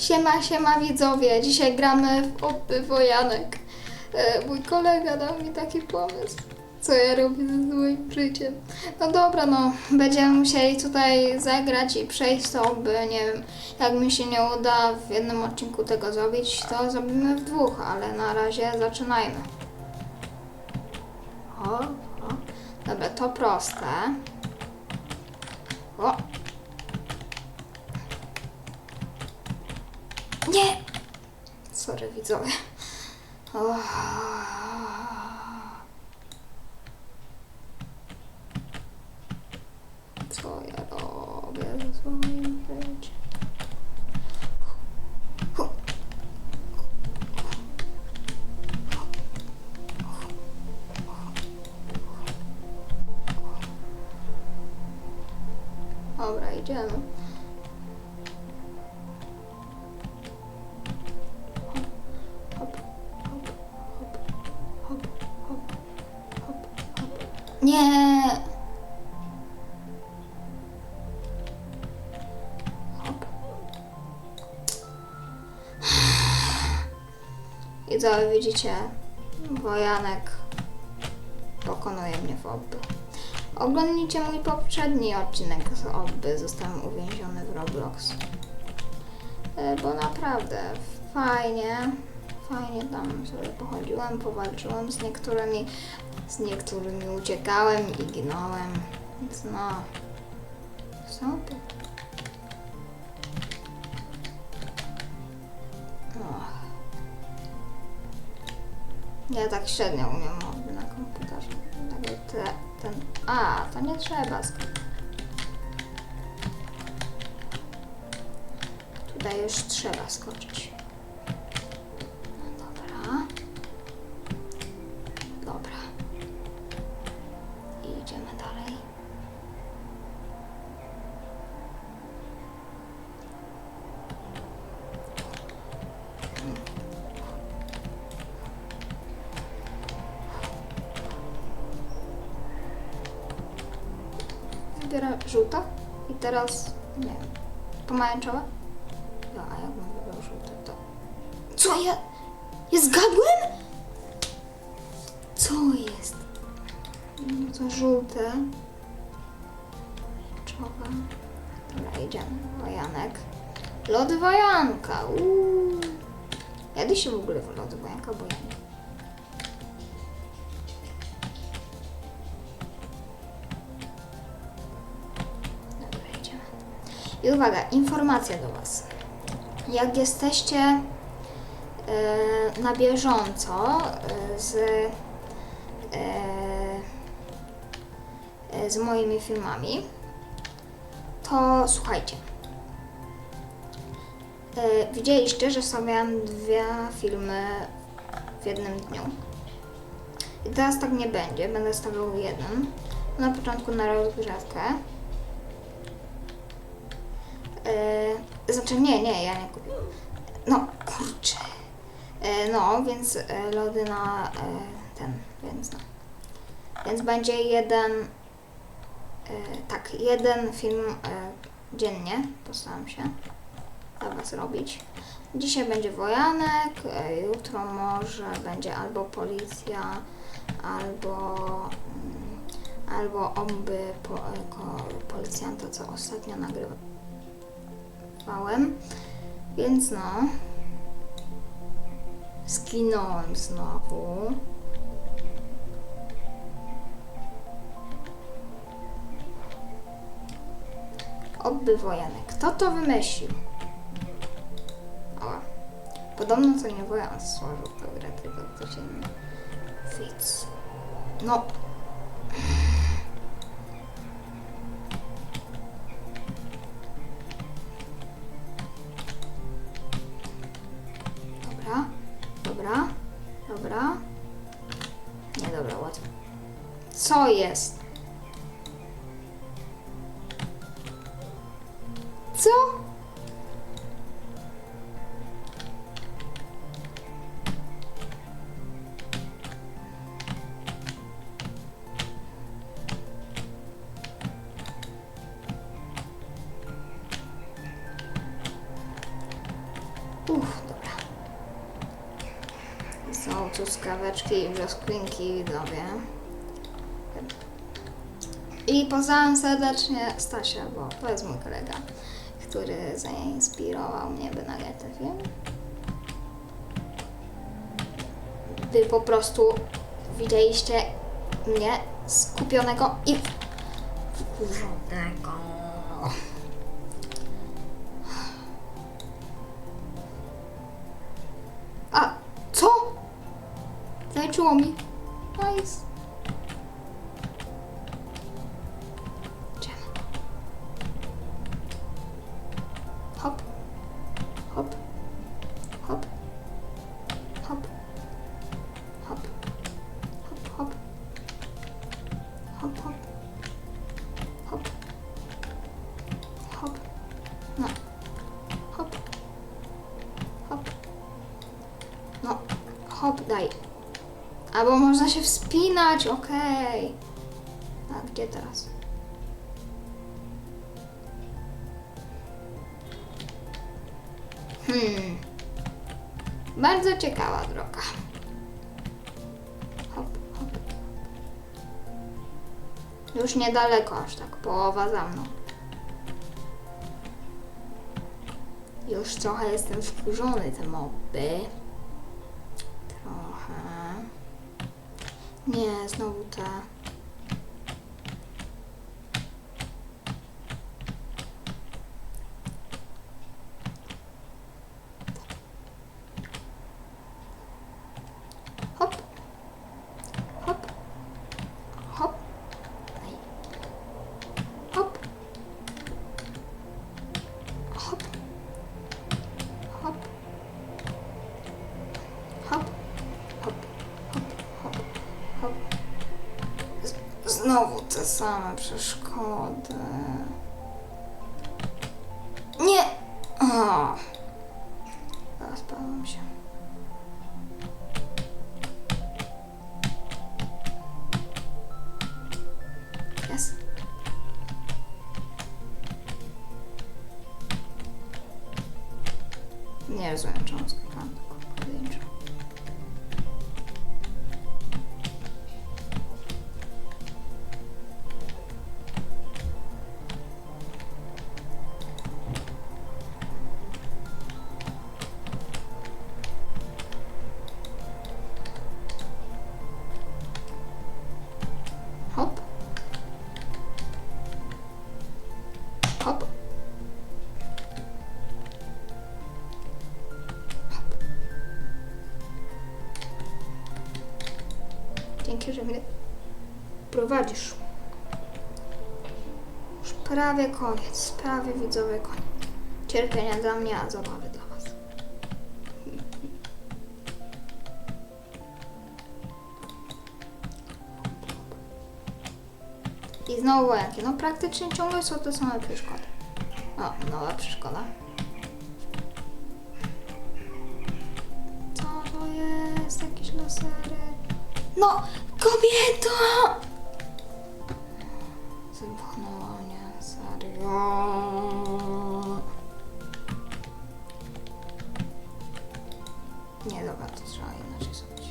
Siema, siema widzowie. Dzisiaj gramy w Opy Wojanek. E, mój kolega dał mi taki pomysł. Co ja robię ze swoim życiem? No dobra, no. Będziemy musieli tutaj zagrać i przejść to, by nie wiem, jak mi się nie uda w jednym odcinku tego zrobić, to zrobimy w dwóch, ale na razie zaczynajmy. O, o. Dobra, to proste. O. Nie! Sorry, widzowie. O. Co ja robię ze swoim życiem? Dobra, idziemy. Nie! Hop. I widzicie? Wojanek pokonuje mnie w obby. Oglądnijcie mój poprzedni odcinek z obby. Zostałem uwięziony w Roblox. E, Bo naprawdę fajnie, fajnie tam sobie pochodziłem, powalczyłem z niektórymi, z niektórymi uciekałem i ginąłem. Więc no, super. Och. Ja tak średnio umiem mody na komputerze. Tak te, ten. A, to nie trzeba skoczyć. Tutaj już trzeba skoczyć. Wybieram żółto i teraz, nie wiem, pomarańczowe? No, a jak bym wybrał żółte, to... Co ja... Ja zgadłem? Co jest? No to żółte. Pomarańczowe. Dobra, idziemy. Wojanek. Lody wojanka. Uuu. Jadę się w ogóle w lody wojanka, bo ja nie. I uwaga, informacja do Was. Jak jesteście e, na bieżąco e, z, e, z moimi filmami, to słuchajcie. Widzieliście, że stawiałam dwie filmy w jednym dniu. I teraz tak nie będzie, będę stawiał jeden. Na początku na rozgrzewkę. Yy, znaczy nie, nie, ja nie kupię. No, kurczę. Yy, no, więc yy, lody na yy, ten, więc no. Więc będzie jeden, yy, tak, jeden film yy, dziennie, postaram się dla Was robić. Dzisiaj będzie Wojanek, yy, jutro może będzie albo policja, albo, mm, albo omby po, policjanta, co ostatnio nagrywa więc no. Skinąłem znowu. Oby wojanek. Kto to wymyślił? O. Podobno to nie wojan tę grę, tylko ktoś inny. Fitz. No. Co jest? Co? Uff, dobra. Są tu skaweczki i brzoskwinki, widzowie. I pozdrawiam serdecznie Stasia, bo to jest mój kolega, który zainspirował mnie, by nagrać ten film. Wy po prostu widzieliście mnie skupionego i wkurzonego. A, co? Zaliczyło mi. Nice. No, hop, daj. Albo można się wspinać, okej. A gdzie teraz? Hmm. Bardzo ciekawa droga. Hop, hop. Już niedaleko, aż tak połowa za mną. Już trochę jestem wkurzony, te moby. Nie, znowu te. Znowu te same przeszkody. Nie! O. Zaspałam się. Nie rozumiem, czemu skakałam Dzięki, że mnie prowadzisz. Już prawie koniec, prawie widzowie koniec. Cierpienia dla mnie, a zabawy dla was. I znowu jakie? No praktycznie ciągle są te same przeszkody. O, nowa przeszkoda. Co to jest? Jakiś laserek? No, kobieto! Wybuchnęła mnie, serio. Nie, dobra, to trzeba inaczej zrobić.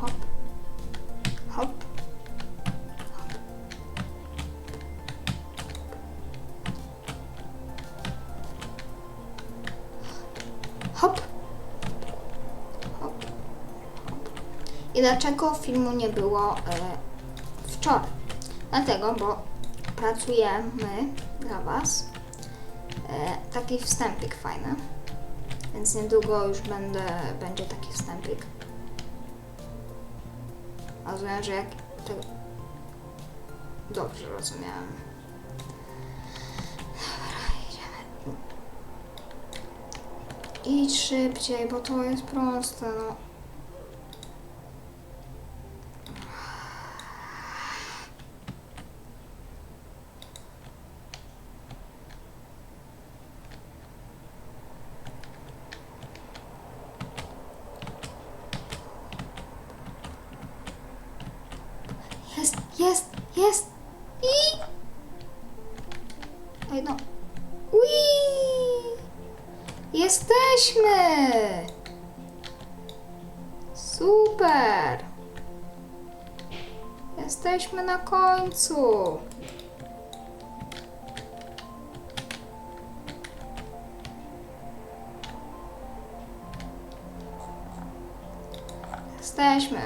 Hop. Hop. Hop. Hop. I dlaczego filmu nie było e, wczoraj? Dlatego, bo pracujemy dla Was. E, taki wstępik fajny. Więc niedługo już będę, będzie taki wstępik. Rozumiem, że jak. Dobrze rozumiałem. Dobra, idziemy. Idź szybciej, bo to jest proste, no. Jesteśmy! Super! Jesteśmy na końcu. Jesteśmy.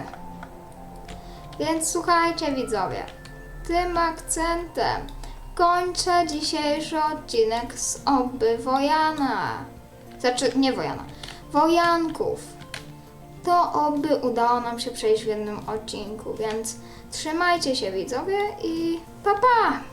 Więc słuchajcie widzowie, tym akcentem kończę dzisiejszy odcinek z Oby Wojana. Znaczy, nie Wojana, Wojanków. To oby udało nam się przejść w jednym odcinku, więc trzymajcie się widzowie i pa pa!